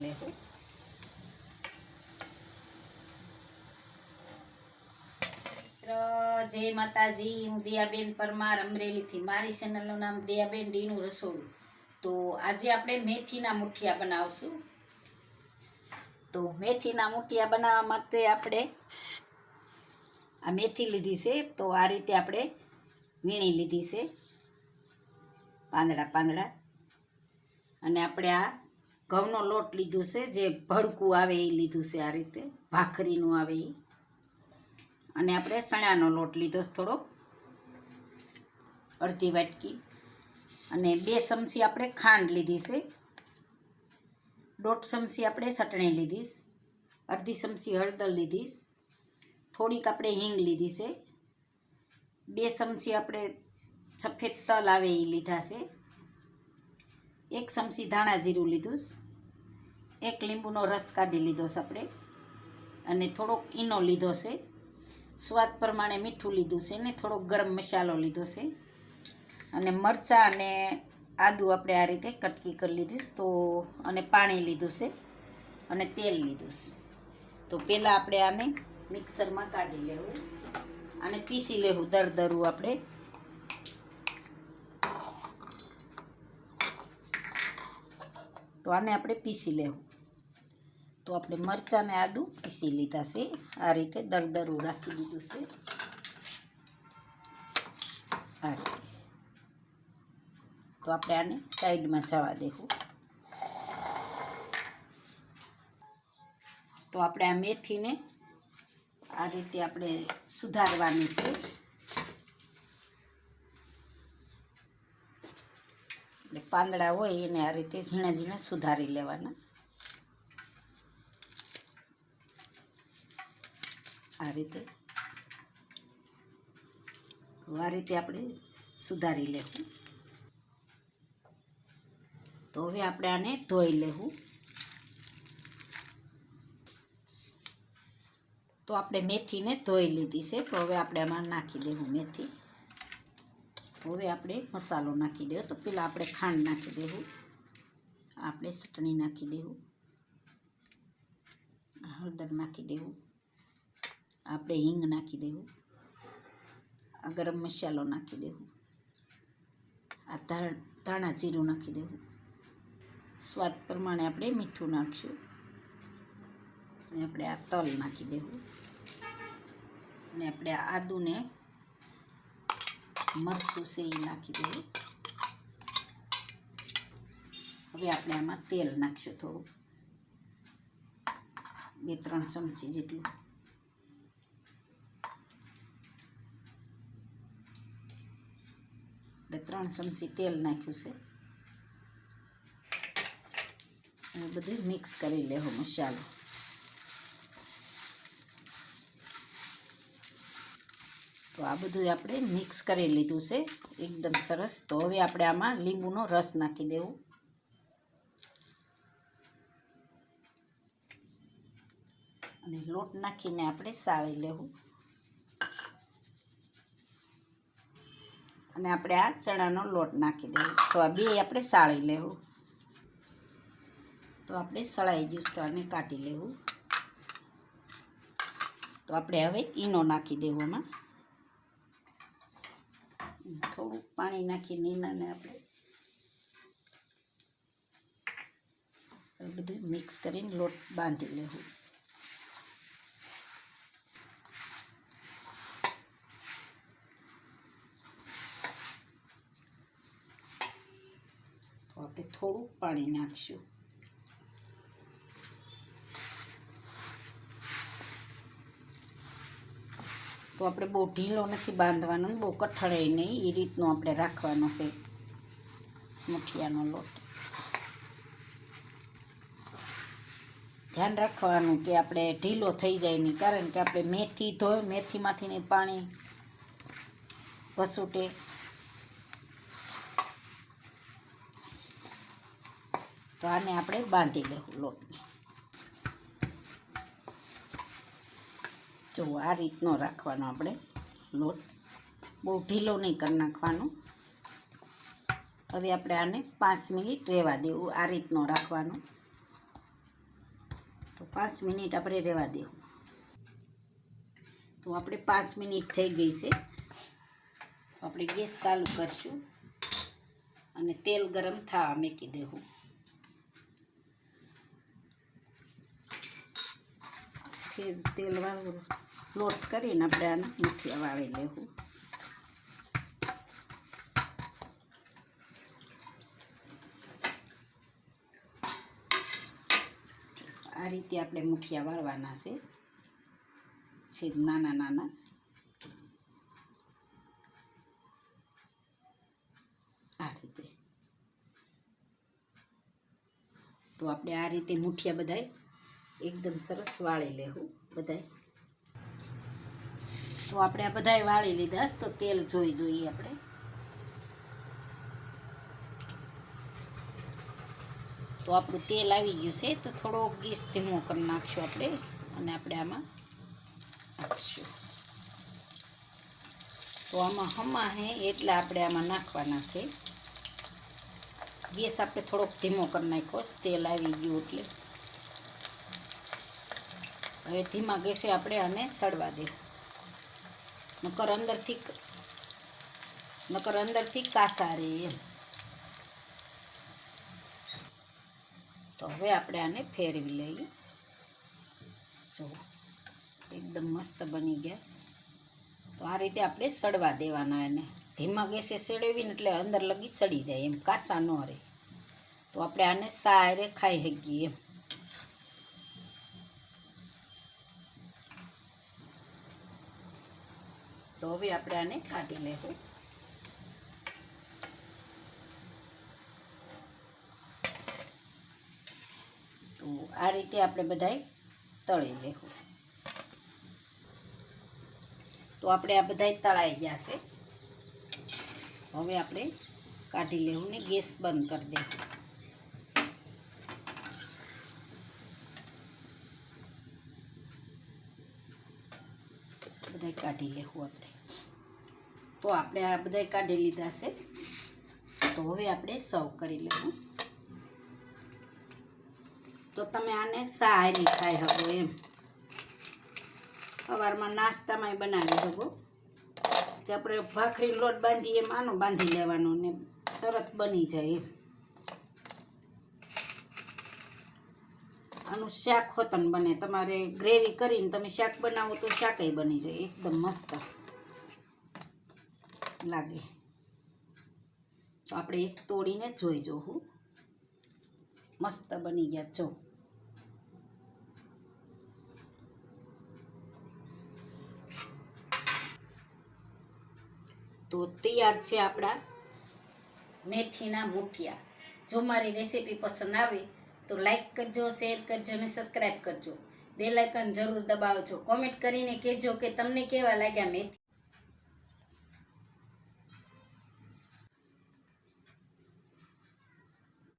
જય માતાજી. હું દિયાબેન પરમાર અમરેલીથી. મારી ચેનલનું નામ દિયાબેન ડીનું રસોડું. તો આજે આપણે મેથીના મુઠિયા બનાવશું. તો મેથીના મુઠિયા બનાવવા માટે આપણે આ મેથી લીધી છે. તો આ રીતે આપણે વીણી લીધી છે. પાંદડા પાંદડા. અને આપણે આ ઘઉંનો લોટ લીધો છે, જે ભડકું આવે એ લીધું છે આ રીતે, ભાખરીનું આવે એ. અને આપણે ચણાનો લોટ લીધો છે થોડોક, અડધી વાટકી. અને બે ચમચી આપણે ખાંડ લીધી છે, દોઢ ચમચી આપણે ચટણી લીધીશ અડધી ચમચી હળદર લીધીશ થોડીક આપણે હિંગ લીધી છે, બે ચમચી આપણે સફેદ તલ આવે એ લીધા છે. એક ચમચી ધાણા જીરું લીધું એક લીંબુનો રસ કાઢી લીધો છે આપણે. અને થોડોક ઈનો લીધો છે. સ્વાદ પ્રમાણે મીઠું લીધું છે ને થોડોક ગરમ મસાલો લીધો છે. અને મરચાં અને આદું આપણે આ રીતે કટકી કરી લીધી તો અને પાણી લીધું છે અને તેલ લીધું છે. તો પહેલાં આપણે આને મિક્સરમાં કાઢી લેવું. અને પીસી લેવું, દરદરું આપણે. તો આને આપણે પીસી લેવું. તો આપણે મરચાંને આદુ પીસી લીધા છે. આ રીતે દરદરું રાખી દીધું છે. આ રીતે. તો આપણે આને સાઈડમાં જવા દેવું. તો આપણે આ મેથીને આ રીતે આપણે સુધારવાની છે. પાંદડા હોય એને આ રીતે ઝીણા ઝીણા સુધારી લેવાના. આ રીતે. આ રીતે આપણે સુધારી લેવું. તો હવે આપણે આને ધોઈ લેવું. તો આપણે મેથીને ધોઈ લીધી છે. તો હવે આપણે આમાં નાખી દેવું મેથી. હવે આપણે મસાલો નાખી દેવો. તો પહેલાં આપણે ખાંડ નાખી દેવું. આપણે ચટણી નાખી દેવું. હળદર નાખી દેવું. આપણે હિંગ નાખી દેવું. આ ગરમ મસાલો નાખી દેવું. આ ધાણ જીરું નાખી દેવું. સ્વાદ પ્રમાણે આપણે મીઠું નાખશું. અને આપણે આ તલ નાખી દેવું. અને આપણે આદુને મરચું છે એ નાખી દેવું હવે આપણે આમાં તેલ નાખીશું થોડું બે ત્રણ ચમચી જેટલું આપણે ત્રણ ચમચી તેલ નાખ્યું છે અને બધું મિક્સ કરી લેવો મસાલો તો આ બધું આપણે મિક્સ કરી લીધું છે. એકદમ સરસ. તો હવે આપણે આમાં લીંબુનો રસ નાખી દેવું. અને લોટ નાખીને આપણે સાળી લેવું. અને આપણે આ ચણાનો લોટ નાખી દેવો. તો આ બે આપણે સાળી લેવું. તો આપણે સળાઈ ગયું તો આને કાઢી લેવું. તો આપણે હવે ઈનો નાખી દેવું એમાં થોડુંક પાણી નાખીને નીનાને આપણે બધું મિક્સ કરીને લોટ બાંધી લેવું. આપણે થોડુંક પાણી નાખીશું. તો આપણે બહુ ઢીલો નથી બાંધવાનો, બહુ કઠળે નહીં એ રીતનો આપણે રાખવાનો છે, મુઠિયાનો લોટ. ધ્યાન રાખવાનું કે આપણે ઢીલો થઈ જાય નહીં, કારણ કે આપણે મેથી ધોય મેથીમાંથી ને પાણી વસૂટે તો આને આપણે બાંધી દેવું લોટને. જો આ રીતનો રાખવાનો આપણે લોટ. બહુ ઢીલો નહીં કરી નાખવાનો. હવે આપણે આને પાંચ મિનિટ રહેવા દેવું, આ રીતનો રાખવાનો. પાંચ મિનિટ આપણે રહેવા દેવું. તો આપણે પાંચ મિનિટ થઈ ગઈ છે. તો આપણે ગેસ ચાલુ કરશું અને તેલ ગરમ થવા મૂકી દેવું. સેજ તેલ વાળું લોટ કરીને આપણે આને મુઠિયા વાળી લેવું. આ રીતે આપણે મુઠિયા વાળવાના છે. છે નાના નાના. આ રીતે. તો આપણે આ રીતે મુઠિયા બધાય એકદમ સરસ વાળી લેવું બધાય. તો આપણે આ બધાય વાળી લીધા તો તેલ જોઈ જોઈએ આપણે. તો આપણું તેલ આવી ગયું છે, તો થોડો ગેસ ધીમો કરી નાખશું આપણે અને આપણે આમાં નાખશું. તો આમાં હમા હે એટલે આપણે આમાં નાખવાના છે. ગેસ આપણે થોડોક ધીમો કરી નાખ્યો તેલ આવી ગયું એટલે. હવે ધીમા ગેસે આપણે આને સડવા દે નકર અંદરથી નકર અંદરથી કાસા રહે એમ. તો હવે આપણે આને ફેરવી લઈએ. જો, એકદમ મસ્ત બની ગયા તો આ રીતે આપણે સડવા દેવાના એને. ધીમા ગેસે સડવીને એટલે અંદર લગી સડી જાય એમ, કાસા ન રહે. તો આપણે આને સારે ખાઈ શકીએ એમ. તો હવે આપણે આને કાઢી લેવું. તો આ રીતે આપણે બધાય તળી લેવું. તો આપણે આ બધાય તળાઈ ગયા છે. હવે આપણે કાઢી લેવું ને ગેસ બંધ કરી દેવું. બધાય કાઢી લેવું આપણે. તો આપણે આ બધાય કાઢી લીધા છે. તો હવે આપણે સર્વ કરી લેવું. તો તમે આને સારી ખાઈ શકો એમ. સવારમાં નાસ્તામાંય બનાવી શકો. તે આપણે ભાખરી લોટ બાંધીએ એમ આનો બાંધી લેવાનો ને તરત બની જાય એમ. આનું શાક હોતન બને. તમારે ગ્રેવી કરીને તમે શાક બનાવો તો શાકય બની જાય. એકદમ મસ્ત. લાગે. તો આપણે એક તોડીને જોઈ જોવું મસ્ત બની ગયા, જો. તો તૈયાર છે આપણા મેથીના મુઠિયા. જો મારી રેસીપી પસંદ આવે, તો લાઈક કરજો, શેર કરજો અને સબસ્ક્રાઈબ કરજો. બે લાઇકન જરૂર દબાવજો. કોમેન્ટ કરીને કહેજો કે તમને કેવા લાગ્યા મેથી